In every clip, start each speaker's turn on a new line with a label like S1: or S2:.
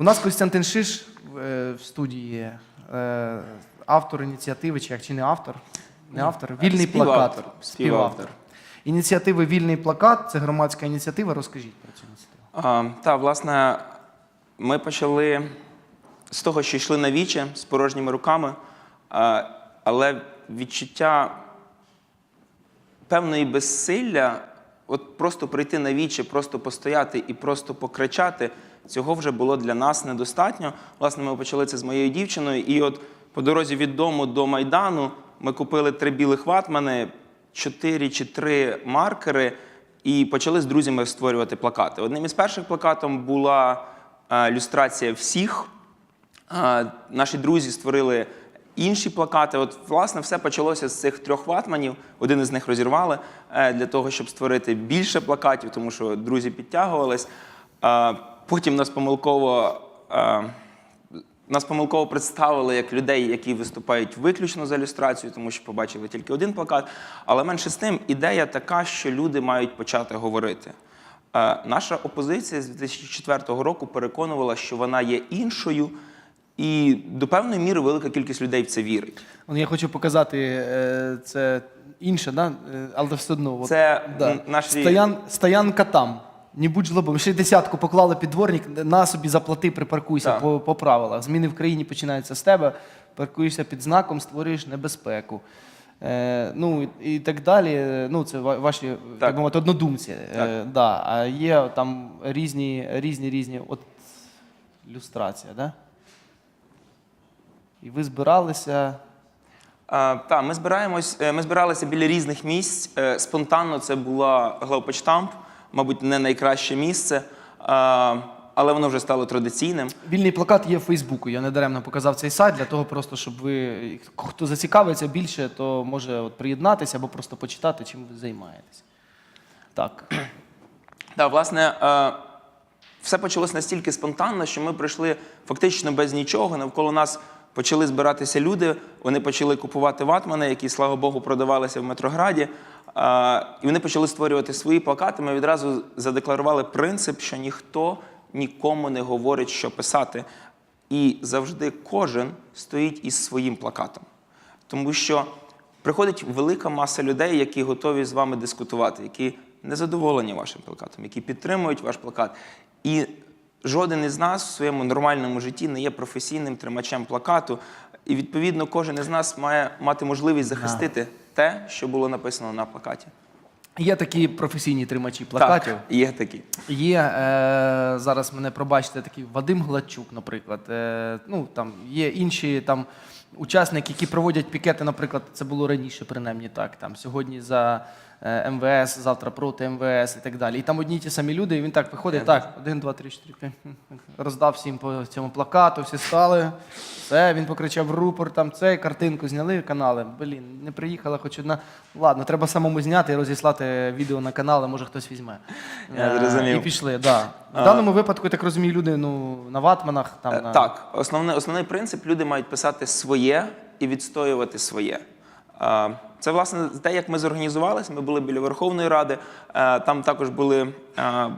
S1: У нас Костянтин Шиш е, в студії, е, автор ініціативи, чи як чи не автор? Не автор, вільний
S2: Співавтор.
S1: плакат.
S2: Співавтор.
S1: Ініціативи Вільний плакат це громадська ініціатива. Розкажіть про цю ініціативу.
S2: А, та, власне, ми почали з того, що йшли на віче з порожніми руками, а, але відчуття певної безсилля, от просто прийти на віче, просто постояти і просто покричати, цього вже було для нас недостатньо. Власне, ми почали це з моєю дівчиною, і от по дорозі від дому до Майдану ми купили три білих ватмани, чотири чи три маркери, і почали з друзями створювати плакати. Одним із перших плакатом була е, люстрація всіх. Наші друзі створили інші плакати. От, власне, все почалося з цих трьох ватманів. Один із них розірвали е, для того, щоб створити більше плакатів, тому що друзі підтягувались. Потім нас помилково. е, Нас помилково представили як людей, які виступають виключно за ілюстрацію, тому що побачили тільки один плакат. Але менше з тим, ідея така, що люди мають почати говорити. Е, Наша опозиція з 2004 року переконувала, що вона є іншою, і до певної міри велика кількість людей в це вірить.
S1: Ну, Я хочу показати е, це інше, да? е, але все одно.
S2: Це, м, наші-
S1: Стоян, стоянка там. Не будь жлобом. Ще й десятку поклали під дворник, на собі заплати, припаркуйся
S2: Так.
S1: по, по правилах. Зміни в країні починаються з тебе, паркуєшся під знаком, створюєш небезпеку. Е, ну і, і так далі. Ну, це ва- ваші так. би мовити, однодумці. Е, да. А є там різні, різні, різні. От люстрація, да? І ви збиралися.
S2: Так, ми збираємось, е, ми збиралися біля різних місць. Е, Спонтанно це була главпочтамп, мабуть, не найкраще місце, але воно вже стало традиційним.
S1: Вільний плакат є в Фейсбуку. Я недаремно показав цей сайт для того, просто щоб ви, хто зацікавиться більше, то може от приєднатися або просто почитати, чим ви займаєтесь. Так.
S2: Так, власне, е, все почалось настільки спонтанно, що ми прийшли фактично без нічого. Навколо нас почали збиратися люди. Вони почали купувати ватмани, які, слава Богу, продавалися в Метрограді. І вони почали створювати свої плакати. Ми відразу задекларували принцип, що ніхто нікому не говорить, що писати. І завжди кожен стоїть із своїм плакатом. Тому що приходить велика маса людей, які готові з вами дискутувати, які незадоволені вашим плакатом, які підтримують ваш плакат. І жоден із нас в своєму нормальному житті не є професійним тримачем плакату. І відповідно кожен із нас має мати можливість захистити те, що було написано на плакаті.
S1: Є такі професійні тримачі плакатів.
S2: Так, є такі.
S1: Є е, зараз мене пробачте, такий Вадим Гладчук, наприклад. Е, ну там є інші там учасники, які проводять пікети, наприклад, це було раніше, принаймні так. Там сьогодні за МВС, завтра проти МВС і так далі. І там одні й ті самі люди, і він так виходить, так, один, два, три, чотири, п'ять. Роздав всім по цьому плакату, всі стали. Все, він покричав рупор, там цей, картинку зняли канали. Блін, не приїхала хоч одна. Ладно, треба самому зняти і розіслати відео на канали, може хтось візьме.
S2: Я
S1: Е,
S2: зрозумів.
S1: І пішли, да. В даному випадку, я так розумію, люди ну, на ватманах. Там,
S2: Е,
S1: на...
S2: Так, основний, основний принцип люди мають писати своє і відстоювати своє. Е, Це власне те, як ми зорганізувалися. Ми були біля Верховної Ради, е, там також були е,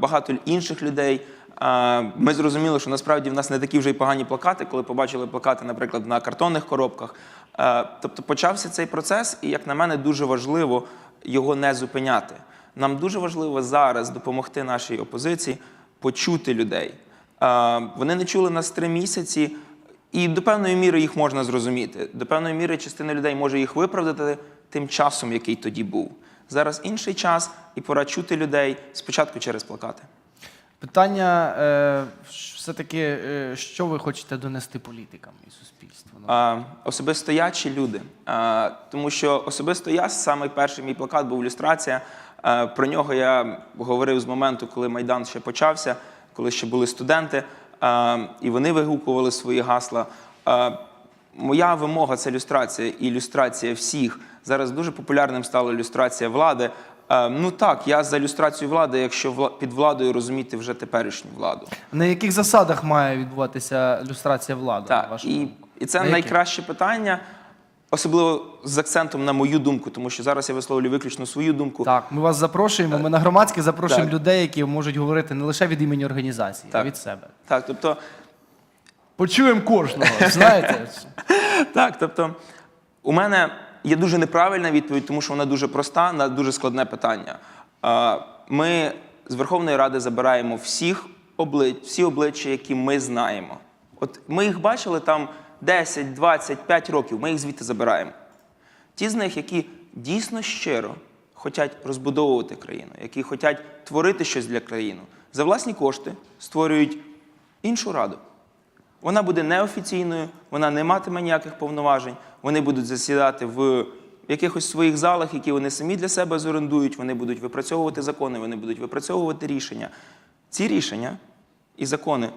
S2: багато інших людей. Е, Ми зрозуміли, що насправді в нас не такі вже й погані плакати, коли побачили плакати, наприклад, на картонних коробках. Тобто почався цей процес, і, як на мене, дуже важливо його не зупиняти. Нам дуже важливо зараз допомогти нашій опозиції почути людей. Вони не чули нас три місяці, і до певної міри їх можна зрозуміти. До певної міри частина людей може їх виправдати тим часом, який тоді був. Зараз інший час, і пора чути людей спочатку через плакати.
S1: Питання е, все-таки, е, що ви хочете донести політикам і суспільству?
S2: А, особисто я чи люди. А, тому що особисто я, саме перший мій плакат був ілюстрація. А, про нього я говорив з моменту, коли Майдан ще почався, коли ще були студенти, а, і вони вигукували свої гасла. А, моя вимога це ілюстрація, ілюстрація всіх. Зараз дуже популярним стала ілюстрація влади. Ну так, я за ілюстрацію влади, якщо під владою розуміти вже теперішню владу.
S1: На яких засадах має відбуватися люстрація влади?
S2: Так, і, і це
S1: На
S2: найкраще питання, особливо з акцентом на мою думку, тому що зараз я висловлюю виключно свою думку.
S1: Так, ми вас запрошуємо. Ми на громадське запрошуємо
S2: Так.
S1: людей, які можуть говорити не лише від імені організації, а
S2: Так.
S1: від себе.
S2: Так, тобто
S1: Почуємо кожного, знаєте.
S2: Так, тобто, у мене є дуже неправильна відповідь, тому що вона дуже проста на дуже складне питання. Ми з Верховної Ради забираємо всіх облич, всі обличчя, які ми знаємо. От ми їх бачили там 10, 25 років, ми їх звідти забираємо. Ті з них, які дійсно щиро хочуть розбудовувати країну, які хочуть творити щось для країни, за власні кошти створюють іншу раду. Вона буде неофіційною, вона не матиме ніяких повноважень. Вони будуть засідати в якихось своїх залах, які вони самі для себе зорендують. Вони будуть випрацьовувати закони, вони будуть випрацьовувати рішення. Ці рішення і закони,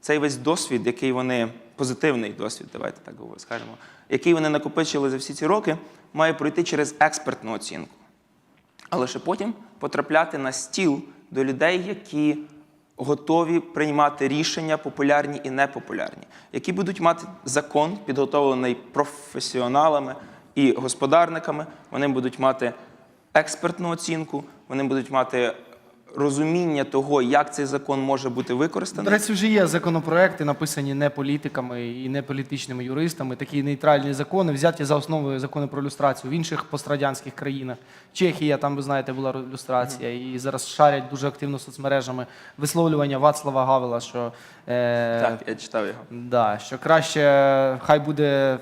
S2: цей весь досвід, який вони позитивний досвід, давайте так скажемо, який вони накопичили за всі ці роки, має пройти через експертну оцінку а лише потім потрапляти на стіл до людей, які готові приймати рішення популярні і непопулярні, які будуть мати закон, підготовлений професіоналами і господарниками. Вони будуть мати експертну оцінку, вони будуть мати розуміння того, як цей закон може бути
S1: До
S2: використаний.
S1: речі, вже є законопроекти, написані не політиками і не політичними юристами. Такі нейтральні закони, взяті за основу закони про люстрацію в інших пострадянських країнах. Чехія, там ви знаєте, була люстрація, і зараз шарять дуже активно соцмережами висловлювання Вацлава Гавела, що, е,
S2: Так, я читав його.
S1: да, що краще хай буде.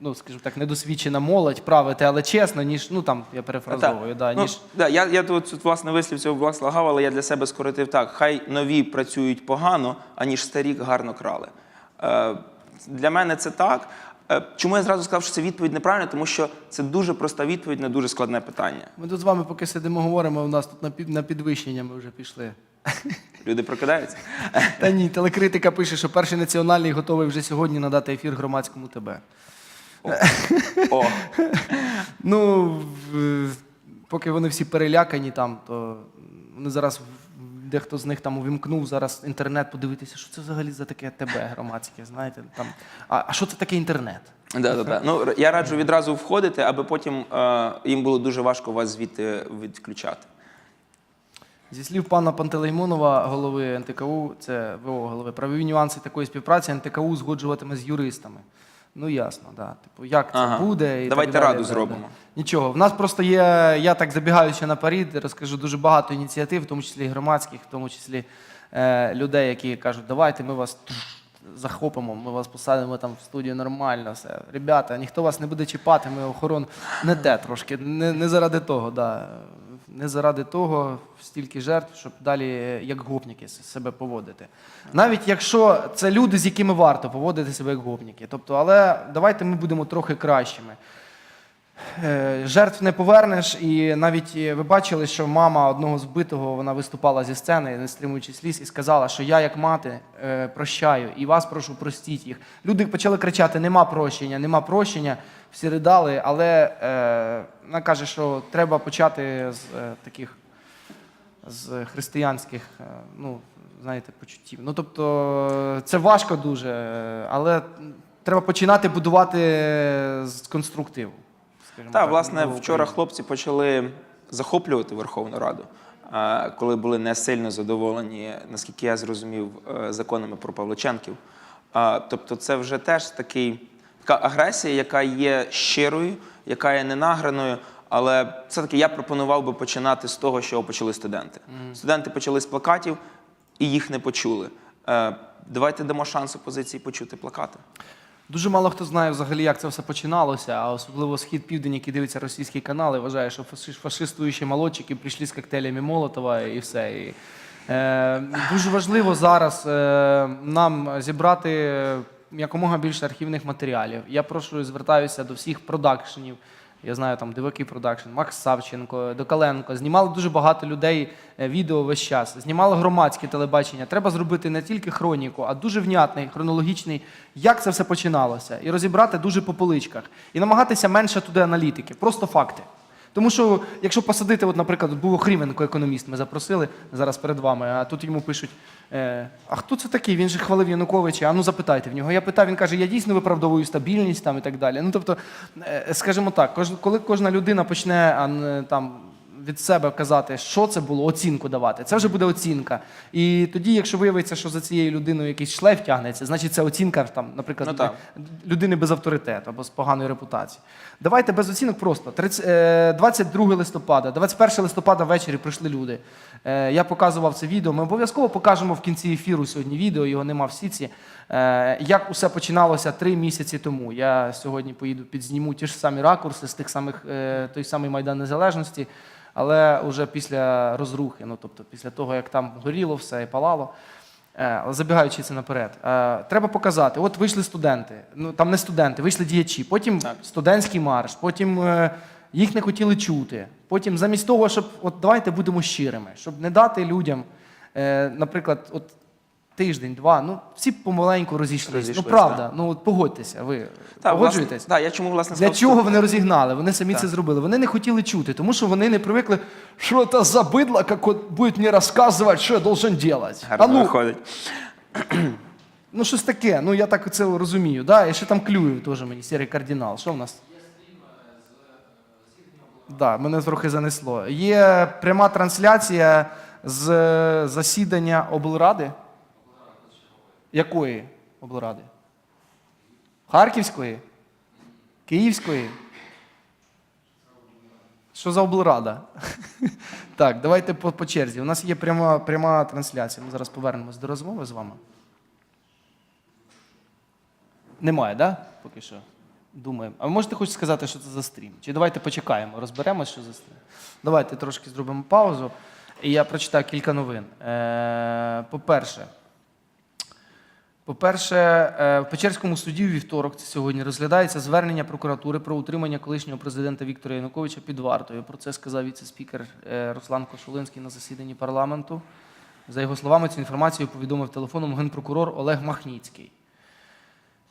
S1: Ну, скажімо так, недосвідчена молодь правити, але чесно, ніж ну там я перефразовую, да,
S2: ну,
S1: ніж
S2: да, я, я тут, власне вислів цього власне лагав, але я для себе скоротив так: хай нові працюють погано, аніж старі гарно крали. Е, для мене це так. Е, чому я зразу сказав, що це відповідь неправильна? Тому що це дуже проста відповідь на дуже складне питання.
S1: ми тут з вами поки сидимо, говоримо. У нас тут на на підвищення ми вже пішли.
S2: Люди прокидаються.
S1: Та ні, телекритика пише, що перший національний готовий вже сьогодні надати ефір громадському ТБ.
S2: О,
S1: Ну, поки вони всі перелякані там, то вони зараз дехто з них там увімкнув зараз інтернет, подивитися, що це взагалі за таке ТБ громадське, знаєте. Там. А, а що це таке інтернет?
S2: да, да, да. Ну, я раджу відразу входити, аби потім е, їм було дуже важко вас звідти відключати.
S1: Зі слів пана Пантелеймонова, голови НТКУ, це ВО голови, правові нюанси такої співпраці НТКУ згоджуватиме з юристами. Ну ясно, да. Типу, як це
S2: Ага.
S1: буде? І
S2: Давайте
S1: так далі,
S2: раду
S1: да,
S2: зробимо.
S1: да. Нічого. В нас просто є, я так забігаю ще наперед, розкажу дуже багато ініціатив, в тому числі і громадських, в тому числі е, людей, які кажуть, давайте ми вас захопимо, ми вас посадимо там в студію нормально. Все. Ребята, ніхто вас не буде чіпати, ми охорон не те трошки. Не, не заради того, да. Не заради того стільки жертв, щоб далі е, як гопніки себе поводити. Навіть якщо це люди, з якими варто поводити себе як гопніки. Тобто, але давайте ми будемо трохи кращими. Е, Жертв не повернеш, і навіть е, ви бачили, що мама одного збитого вона виступала зі сцени, не стримуючи сліз, і сказала, що я, як мати, е, прощаю, і вас прошу простіть їх. Люди почали кричати: нема прощення, нема прощення. Всі ридали, але е, вона каже, що треба почати з е, таких з християнських, е, ну, знаєте, почуттів. Ну, тобто, це важко дуже, але треба починати будувати з конструктиву. Скажімо
S2: Так,
S1: так,
S2: власне, вчора хлопці почали захоплювати Верховну Раду, коли були не сильно задоволені, наскільки я зрозумів, е, законами про Павличенків. Тобто, це вже теж такий, така агресія, яка є щирою, яка є ненаграною. Але все-таки я пропонував би починати з того, що почали студенти. Студенти почали з плакатів і їх не почули. Е, Давайте дамо шанс опозиції почути плакати.
S1: Дуже мало хто знає взагалі, як це все починалося, а особливо схід південь, який дивиться російські канали, вважає, що фаши- фашистуючі молодчики прийшли з коктейлями Молотова і все. І, е, дуже важливо зараз е, нам зібрати якомога більше архівних матеріалів. Я прошу звертаюся до всіх продакшенів. Я знаю там Диваки Продакшн, Макс Савченко, Докаленко. Знімали дуже багато людей е, відео весь час. Знімали громадське телебачення. Треба зробити не тільки хроніку, а дуже внятний, хронологічний, як це все починалося, і розібрати дуже по поличках. І намагатися менше туди аналітики, просто факти. Тому що, якщо посадити, от, наприклад, був Охріменко, економіст, ми запросили зараз перед вами, а тут йому пишуть: е, а хто це такий? Він же хвалив Януковича, а ну запитайте в нього. Я питав, він каже, я дійсно виправдовую стабільність там і так далі. Ну тобто, е, скажімо так, коли кожна людина почне там. Від себе казати, що це було, оцінку давати. Це вже буде оцінка. І тоді, якщо виявиться, що за цією людиною якийсь шлейф тягнеться, значить це оцінка, там, наприклад,
S2: Ну, так.
S1: людини без авторитету або з поганою репутацією. Давайте без оцінок просто. 30, е, 22 листопада, 21 листопада ввечері прийшли люди. Е, Я показував це відео. Ми обов'язково покажемо в кінці ефіру сьогодні відео, його нема в сіці. Е, Як усе починалося три місяці тому. Я сьогодні поїду підзніму ті ж самі ракурси з тих самих той самий Майдан Незалежності, але вже після розрухи, ну тобто після того, як там горіло все і палало. Е, Забігаючи це наперед, е, треба показати: от вийшли студенти, ну там не студенти, вийшли діячі, потім
S2: Так.
S1: студентський марш, потім е, їх не хотіли чути. Потім, замість того, щоб от давайте будемо щирими, щоб не дати людям, наприклад, от тиждень, два, ну всі помаленьку розійшлися.
S2: Розійшлись,
S1: ну правда, ну от погодьтеся, ви
S2: Так,
S1: погоджуєтесь?
S2: власне, так, я чому власне
S1: Для
S2: сказав,
S1: чого
S2: що-
S1: вони розігнали? Вони самі
S2: Так.
S1: це зробили. Вони не хотіли чути, тому що вони не привикли, що це за бидло, як от будуть мені розказувати, що я должен робити.
S2: гарно
S1: А ну,
S2: виходить.
S1: ну щось таке, ну я так це розумію. Да? І ще там Клюєв теж мені, сірий кардинал. Що в нас? Да, мене трохи занесло. Є пряма трансляція з е, засідання облради. Якої облради? Харківської? Київської? Що за облрада? так, давайте по, по черзі. У нас є пряма, пряма трансляція. Ми зараз повернемось до розмови з вами. Немає, так? Да? Поки що. Думаємо. А ви можете хоч сказати, що це за стрім? Чи давайте почекаємо, розберемося, що за стрім. Давайте трошки зробимо паузу. І я прочитаю кілька новин. Е, по-перше, по-перше, е, в Печерському суді у вівторок це сьогодні розглядається звернення прокуратури про утримання колишнього президента Віктора Януковича під вартою. Про це сказав віце-спікер е, Руслан Кошулинський на засіданні парламенту. За його словами, цю інформацію повідомив телефоном генпрокурор Олег Махніцький.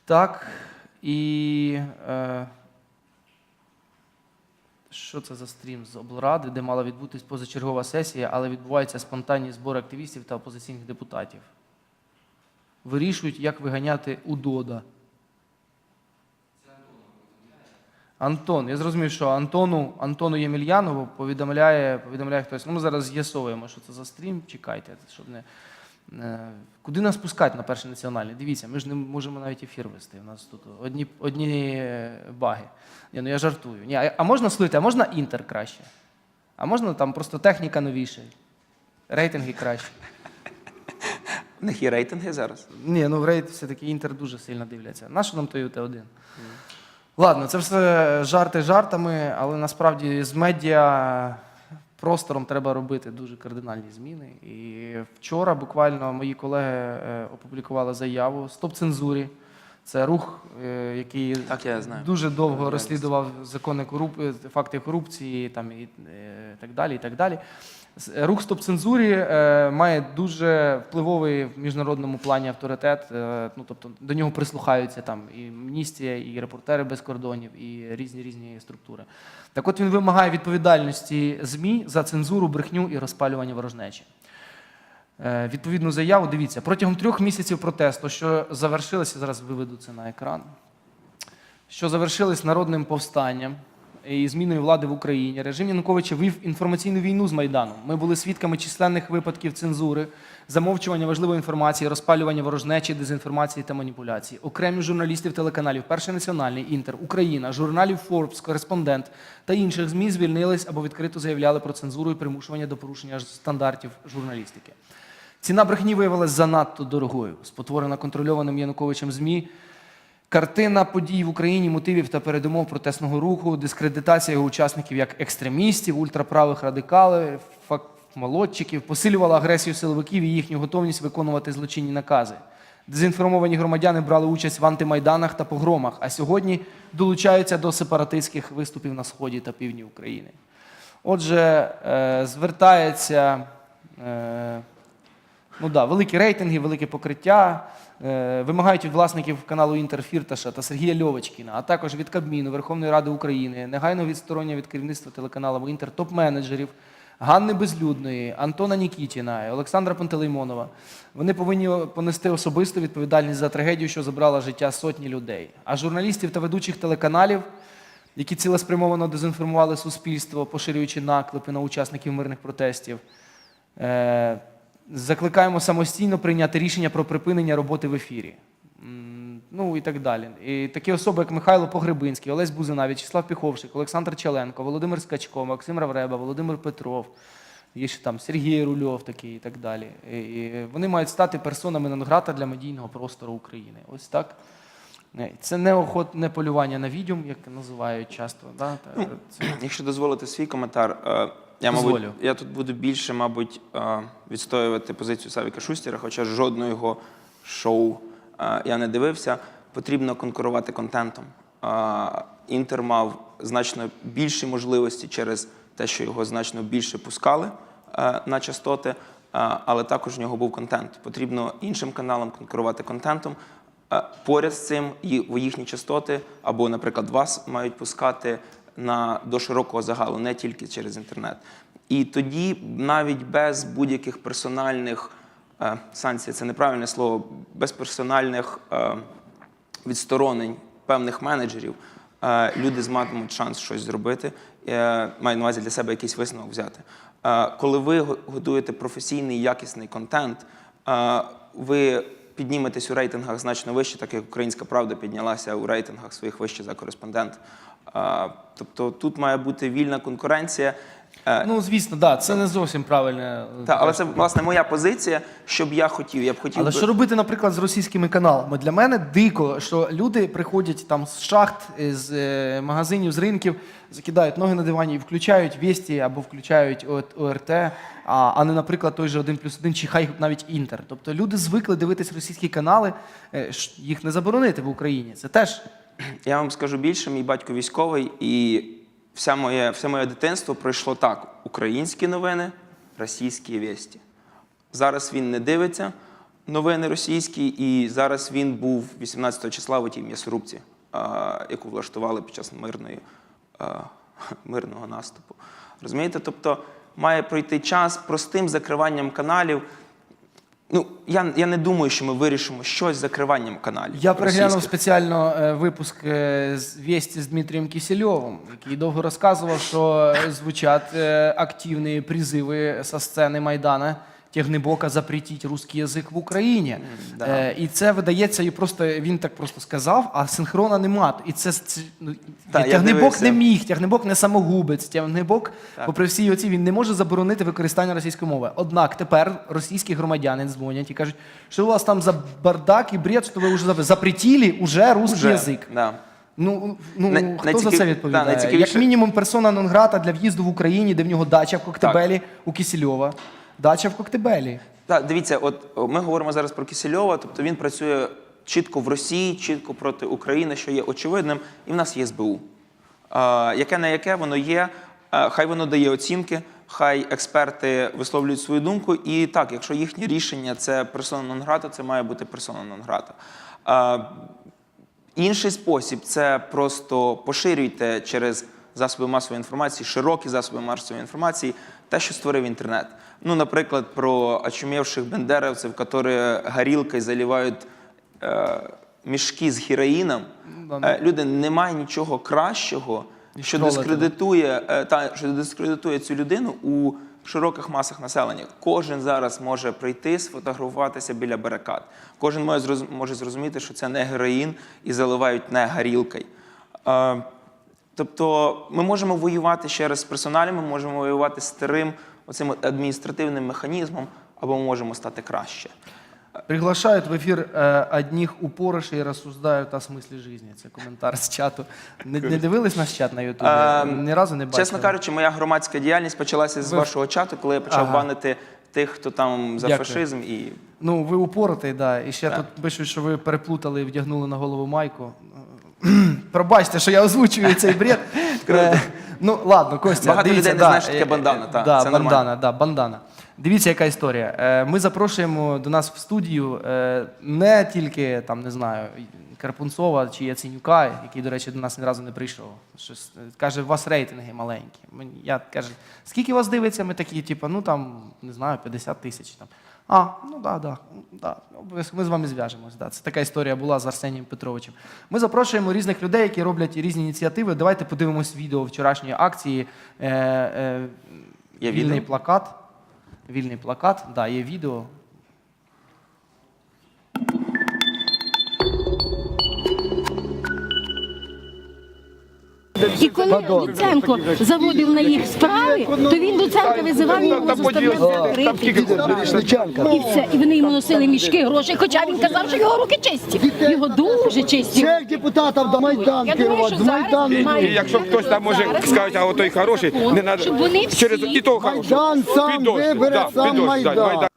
S1: Так, і е, що це за стрім з облради, де мала відбутись позачергова сесія, але відбуваються спонтанні збори активістів та опозиційних депутатів. Вирішують, як виганяти УДОДа. Антон, я зрозумів, що Антону, Антону Ємельянову повідомляє, повідомляє хтось. Ну, ми зараз з'ясовуємо, що це за стрім. Чекайте, щоб не. е, Куди нас пускати на перший національний? Дивіться, ми ж не можемо навіть ефір вести. У нас тут одні, одні е, баги. Ні, ну я жартую. Ні, а- можна слухайте, а можна інтер краще? А можна там просто техніка новіша, рейтинги краще.
S2: У них є рейтинги зараз.
S1: Ні, ну в рейд все-таки інтер дуже сильно дивляться. Нащо нам той УТ-1? Ладно, це все жарти жартами, але насправді з медіа простором треба робити дуже кардинальні зміни. І вчора буквально мої колеги е, опублікували заяву Стоп цензурі. Це рух, е, який
S2: Так, я знаю.
S1: дуже довго розслідував закони корупції, факти корупції там, і е, так далі. І так далі. С- Рух стоп цензурі е, має дуже впливовий в міжнародному плані авторитет. Е, ну, тобто до нього прислухаються там і Амністія, і репортери без кордонів, і різні різні структури. Так от він вимагає відповідальності ЗМІ за цензуру, брехню і розпалювання ворожнечі. Е, Відповідну заяву, дивіться, протягом трьох місяців протесту, що завершилися, зараз виведу це на екран, що завершились народним повстанням і зміною влади в Україні, режим Януковича вів інформаційну війну з Майданом. Ми були свідками численних випадків цензури, замовчування важливої інформації, розпалювання ворожнечі, дезінформації та маніпуляції. Окремі журналістів телеканалів Перший національний, Інтер, Україна, журналів Forbes, Кореспондент та інших ЗМІ звільнились або відкрито заявляли про цензуру і примушування до порушення стандартів журналістики. Ціна брехні виявилась занадто дорогою. Спотворена контрольованим Януковичем ЗМІ. Картина подій в Україні, мотивів та передумов протестного руху, дискредитація його учасників як екстремістів, ультраправих радикалів, молодчиків, посилювала агресію силовиків і їхню готовність виконувати злочинні накази. Дезінформовані громадяни брали участь в антимайданах та погромах, а сьогодні долучаються до сепаратистських виступів на сході та півдні України. Отже, е, звертається е, Ну да, великі рейтинги, велике покриття. Е, вимагають від власників каналу Інтер Фірташа та Сергія Льовочкіна, а також від Кабміну, Верховної Ради України, негайно відсторонення від керівництва телеканалу Інтер топ-менеджерів Ганни Безлюдної, Антона Нікітіна, Олександра Пантелеймонова. Вони повинні понести особисту відповідальність за трагедію, що забрала життя сотні людей. А журналістів та ведучих телеканалів які цілеспрямовано дезінформували суспільство, поширюючи наклепи на учасників мирних протестів. Е, Закликаємо самостійно прийняти рішення про припинення роботи в ефірі. Ну і так далі. І такі особи, як Михайло Погребинський, Олесь Бузина, В'ячеслав Піховшик, Олександр Челенко, Володимир Скачко, Максим Равреба, Володимир Петров, є ще там Сергій Рульов такий і так далі. І, вони мають стати персонами Нонграта для медійного простору України. Ось так. Е, Це не охот, не полювання на відьом, як називають часто. Да? Та- Це...
S2: Якщо дозволити свій коментар, я,
S1: Дозволю.
S2: мабуть, я тут буду більше, мабуть, е, відстоювати позицію Савіка Шустіра, хоча жодного його шоу е, я не дивився. Потрібно конкурувати контентом. Е, Інтер мав значно більші можливості через те, що його значно більше пускали е, на частоти, е, але також в нього був контент. Потрібно іншим каналам конкурувати контентом. Е, Поряд з цим ї- їхні частоти, або, наприклад, вас мають пускати на до широкого загалу, не тільки через інтернет. І тоді навіть без будь-яких персональних е, санкцій, це неправильне слово, без персональних е, відсторонень певних менеджерів, е, люди зматимуть шанс щось зробити, е, маю на увазі для себе якийсь висновок взяти. Е, Коли ви готуєте професійний якісний контент, е, ви підніметесь у рейтингах значно вище, так як Українська Правда піднялася у рейтингах своїх вище за кореспондент. Е, Тобто тут має бути вільна конкуренція. Е,
S1: Ну, звісно, да, це не зовсім правильне.
S2: Та, але це власне моя позиція, що б я хотів. Я б хотів
S1: Але
S2: би...
S1: що робити, наприклад, з російськими каналами? Для мене дико, що люди приходять там з шахт, з е, магазинів, з ринків, закидають ноги на дивані і включають Весті або включають ОРТ, а, а не, наприклад, той же 1 плюс 1 чи хай навіть Інтер. Тобто люди звикли дивитись російські канали, е, їх не заборонити в Україні. Це теж
S2: Я вам скажу більше, мій батько військовий, і вся моє, все моє дитинство пройшло так: українські новини, російські вісті. Зараз він не дивиться новини російські, і зараз він був 18 числа в тій м'ясорубці, яку влаштували під час мирної, мирного наступу. Розумієте? Тобто має пройти час простим закриванням каналів. Ну, я, я не думаю, що ми вирішимо щось з закриванням каналів.
S1: Я переглянув спеціально е, випуск е, з «Вєсті» з Дмитрієм Кісельовим, який довго розказував, що звучать е, активні призиви со сцени Майдана Технебока запретить русский язик в Україні.
S2: да.
S1: Е, І це видається, і просто він так просто сказав, а синхрона нема. І це, ну,
S2: Та,
S1: Тягнебок не міг, Тягнебок не самогубець. Тягнебок,
S2: Так.
S1: попри всі оці, він не може заборонити використання російської мови. Однак тепер російські громадяни дзвонять і кажуть, що у вас там за бардак і бред, що ви вже запретили уже русский
S2: Уже,
S1: язик.
S2: Да.
S1: Ну, ну
S2: Не-
S1: хто за це відповідає?
S2: найцікавіше-
S1: Як мінімум, персона нон-грата для в'їзду в Україні, де в нього дача в Коктебелі у Кисельова. Дача в Коктебелі.
S2: Так, дивіться, от ми говоримо зараз про Кисельова, тобто він працює чітко в Росії, чітко проти України, що є очевидним, і в нас є СБУ. А, яке не яке, воно є, а, хай воно дає оцінки, хай експерти висловлюють свою думку. І так, якщо їхнє рішення це персона нон-грата, це має бути персона нон-грата. Інший спосіб це просто поширюйте через засоби масової інформації, широкі засоби масової інформації, те, що створив інтернет. Ну, наприклад, про очумівших бендеровців, які горілкою заливають е, мішки з героїном.
S1: Ну.
S2: Е, люди, немає нічого кращого, що дискредитує, е, та, що дискредитує цю людину у широких масах населення. Кожен зараз може прийти, сфотографуватися біля барикад. Кожен може зрозуміти, що це не героїн і заливають не горілкою. Е, Тобто ми можемо воювати ще раз з персоналем, ми можемо воювати з старим оцим от адміністративним механізмом, або ми можемо стати краще.
S1: Приглашают в эфир э, одних упорышей и рассуждают о смысле жизни. Це коментар з чату. Не, не дивились наш чат на Ютубі?
S2: Е,
S1: Ні разу не бачили?
S2: Чесно кажучи, моя громадська діяльність почалася з
S1: Ви-
S2: вашого чату, коли я почав
S1: Ага.
S2: банити тих, хто там за
S1: Дякую.
S2: фашизм і
S1: Ну, ви упоротий, да. І ще
S2: Так.
S1: тут пишуть, що ви переплутали і вдягнули на голову майку. Пробачте, що я озвучую цей бред. Е, ну, ладно, Костя.
S2: Багато
S1: дивіться,
S2: людей не
S1: да,
S2: знають, що таке
S1: е,
S2: бандана, та,
S1: да,
S2: це
S1: бандана,
S2: нормально.
S1: да, бандана. Дивіться, яка історія. Е, Ми запрошуємо до нас в студію не тільки там, не знаю, Карпунцова чи Яценюка, який, до речі, до нас ні разу не прийшов. Щось каже, у вас рейтинги маленькі. Я каже, скільки вас дивиться? Ми такі, типу, ну там, не знаю, 50 тисяч там. А, ну да, да, да. Обов'язково Ми з вами зв'яжемось. Да. Це така історія була з Арсенієм Петровичем. Ми запрошуємо різних людей, які роблять різні ініціативи. Давайте подивимось відео вчорашньої акції. Е, е,
S2: Є
S1: вільний
S2: відео?
S1: плакат. Вільний плакат, да, є відео.
S3: І коли Луценко заводив на їх справи, то він Луценка визивав і його заставляв закрити. І все. І вони йому носили мішки грошей, хоча він казав, що його руки чисті. Його дуже чисті.
S4: Всіх депутатів до Майдан керувати,
S3: зараз
S5: І якщо хтось там може сказати, а отой хороший, не треба
S3: Щоб вони всі-
S5: через і того хорошого.
S4: Майдан сам вибере,
S5: да,
S4: сам Майдан.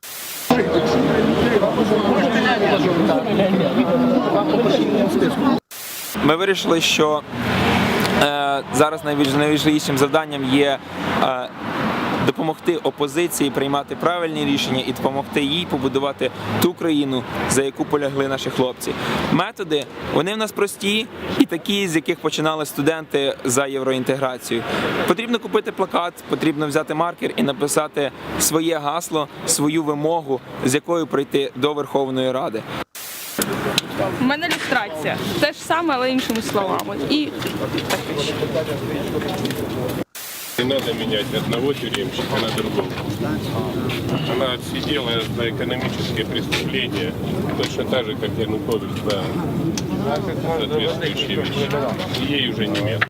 S2: Ми вирішили, що зараз найваж- найважливішим завданням є е, допомогти опозиції приймати правильні рішення і допомогти їй побудувати ту країну, за яку полягли наші хлопці. Методи вони в нас прості і такі, з яких починали студенти за євроінтеграцію. Потрібно купити плакат, потрібно взяти маркер і написати своє гасло, свою вимогу, з якою прийти до Верховної Ради.
S6: У мене люстрація. Те ж саме, але іншими словами. І таке ще.
S7: Не надо менять одного тюремщика на другого. Она отсидела за экономические преступления точно так же, как Янукович за соответствующие вещи. Ей уже не место.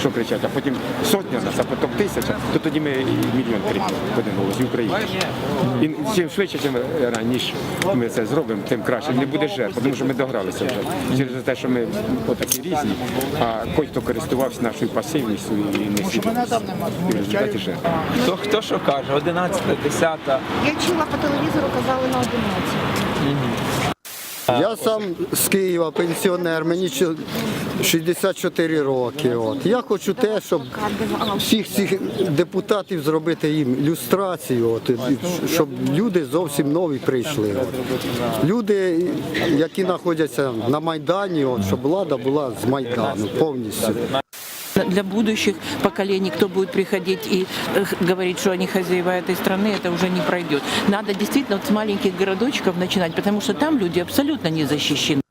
S5: Що кричать, а потім сотня нас, а потім тисяча, то тоді ми і мільйон крикнемо в один голос і чим швидше, чим раніше ми це зробимо, тим краще. Не буде жертв, тому що ми догралися вже. Через те, що ми отакі різні, а кой хто користувався нашою пасивністю і несвідомістю. І в результаті жертв.
S2: Хто хто що каже? 11, 10.
S8: Я чула по телевізору, казали на 11.
S4: Я сам з Києва, пенсіонер, мені 64 роки. От. Я хочу те, щоб всіх цих депутатів зробити їм люстрацію, от, щоб люди зовсім нові прийшли. От. Люди, які знаходяться на Майдані, от, щоб влада була з Майдану повністю.
S9: Для будущих поколений, кто будет приходить и э, говорить, что они хозяева этой страны, это уже не пройдет. Надо действительно вот с маленьких городочков начинать, потому что там люди абсолютно не защищены.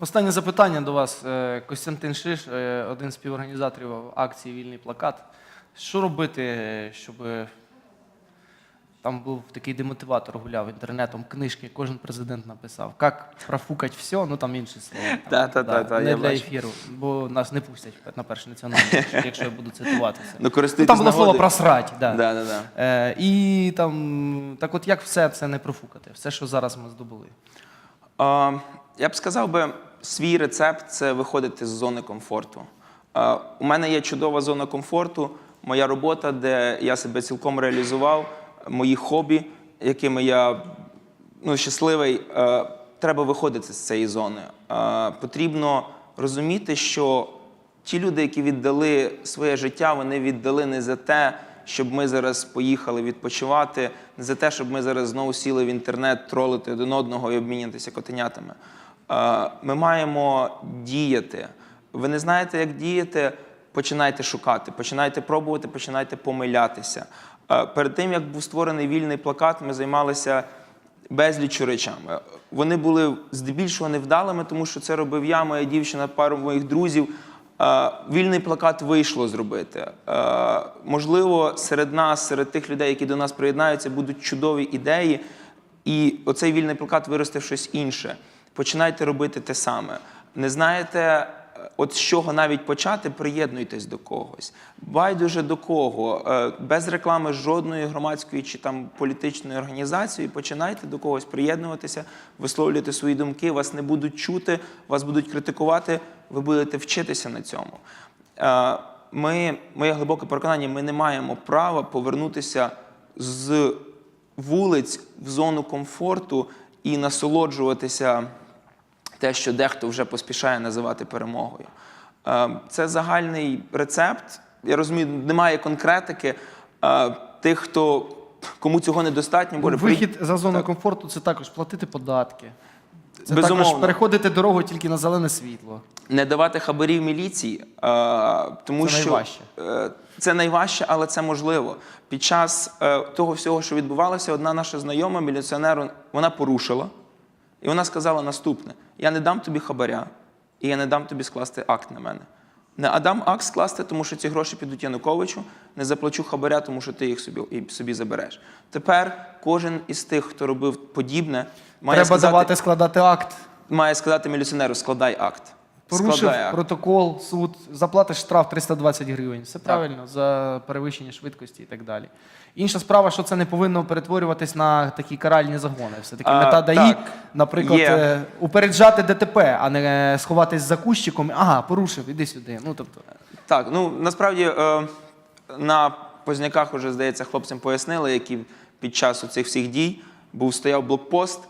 S1: Останнє запитання до вас. Е, Костянтин Шиш, е, один з співорганізаторів акції Вільний плакат. Що робити, щоб там був такий демотиватор гуляв інтернетом, книжки, кожен президент написав. Як профукать все, ну там інші слова. Там,
S2: Та-та-та-та,
S1: Не
S2: я
S1: для
S2: бачу.
S1: ефіру, бо нас не пустять на перший національний, якщо- я буду цитувати це.
S2: Ну,
S1: там було слово просрать. Да.
S2: Да, да, да.
S1: Е, і там, так от як все це не профукати? Все, що зараз ми здобули.
S2: А, Я б сказав би, свій рецепт це виходити з зони комфорту. У мене є чудова зона комфорту, моя робота, де я себе цілком реалізував, мої хобі, якими я ну, щасливий. Е, Треба виходити з цієї зони. Е, Потрібно розуміти, що ті люди, які віддали своє життя, вони віддали не за те, щоб ми зараз поїхали відпочивати, не за те, щоб ми зараз знову сіли в інтернет, тролити один одного і обмінятися котенятами. Е, Ми маємо діяти. Ви не знаєте, як діяти, починайте шукати, починайте пробувати, починайте помилятися. Е, Перед тим, як був створений вільний плакат, ми займалися безліччю речами. Вони були здебільшого невдалими, тому що це робив я, моя дівчина, пару моїх друзів. Е, Вільний плакат вийшло зробити. Можливо, серед нас, серед тих людей, які до нас приєднаються, будуть чудові ідеї, і оцей вільний плакат виросте в щось інше. Починайте робити те саме. Не знаєте, е, от з чого навіть почати, приєднуйтесь до когось. Байдуже до кого. Е, Без реклами жодної громадської чи там політичної організації починайте до когось приєднуватися, висловлювати свої думки, вас не будуть чути, вас будуть критикувати, ви будете вчитися на цьому. Е, Ми, моє глибоке переконання, ми не маємо права повернутися з вулиць в зону комфорту і насолоджуватися те, що дехто вже поспішає називати перемогою. Е, Це загальний рецепт. я розумію, немає конкретики. Е, тих, хто кому цього недостатньо, при-
S1: Вихід за зоною комфорту це також платити податки. Це
S2: Безумовно.
S1: також переходити дорогу тільки на зелене світло.
S2: не давати хабарів міліції, е, тому
S1: Це
S2: що
S1: найважче.
S2: е, це найважче, але це можливо. Під час того всього, що відбувалося, одна наша знайома міліціонер, вона порушила, і вона сказала наступне: я не дам тобі хабаря, і я не дам тобі скласти акт на мене. Не адам акт скласти, тому що ці гроші підуть Януковичу, не заплачу хабаря, тому що ти їх собі, і собі забереш. Тепер кожен із тих, хто робив подібне, має
S1: Треба
S2: сказати,
S1: давати складати акт.
S2: має сказати міліціонеру, складай акт.
S1: Порушив
S2: Складай акт.
S1: протокол, суд, заплатиш штраф 320 гривень. Все правильно за перевищення швидкості і так далі. Інша справа, що це не повинно перетворюватись на такі каральні загони. Все-таки
S2: А,
S1: мета ДАІ,
S2: так,
S1: наприклад,
S2: є.
S1: е, упереджати ДТП, а не сховатись за кущиком. Ага, порушив, іди сюди. Ну, тобто,
S2: Так, ну насправді е, на Позняках уже, здається, хлопцям пояснили, які під час цих всіх дій був стояв блокпост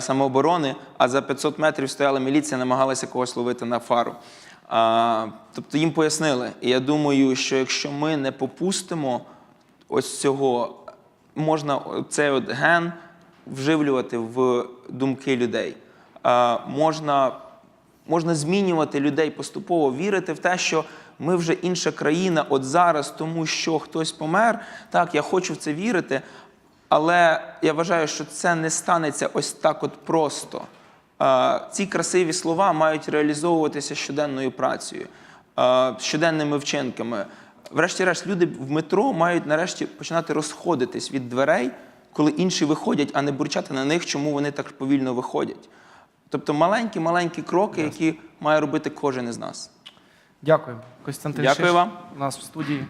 S2: самооборони, а за 500 метрів стояла міліція, намагалася когось ловити на фару. Тобто їм пояснили. І я думаю, що якщо ми не попустимо ось цього, можна цей от ген вживлювати в думки людей. Можна можна змінювати людей поступово, вірити в те, що ми вже інша країна, от зараз, тому що хтось помер. Так, я хочу в це вірити, але я вважаю, що це не станеться ось так от просто. Е, Ці красиві слова мають реалізовуватися щоденною працею, е, щоденними вчинками. Врешті-решт, люди в метро мають нарешті починати розходитись від дверей, коли інші виходять, а не бурчати на них, чому вони так повільно виходять. Тобто маленькі-маленькі кроки, які має робити кожен із нас.
S1: дякую. Костянтин
S2: Дякую
S1: Шиш
S2: вам.
S1: у нас в студії.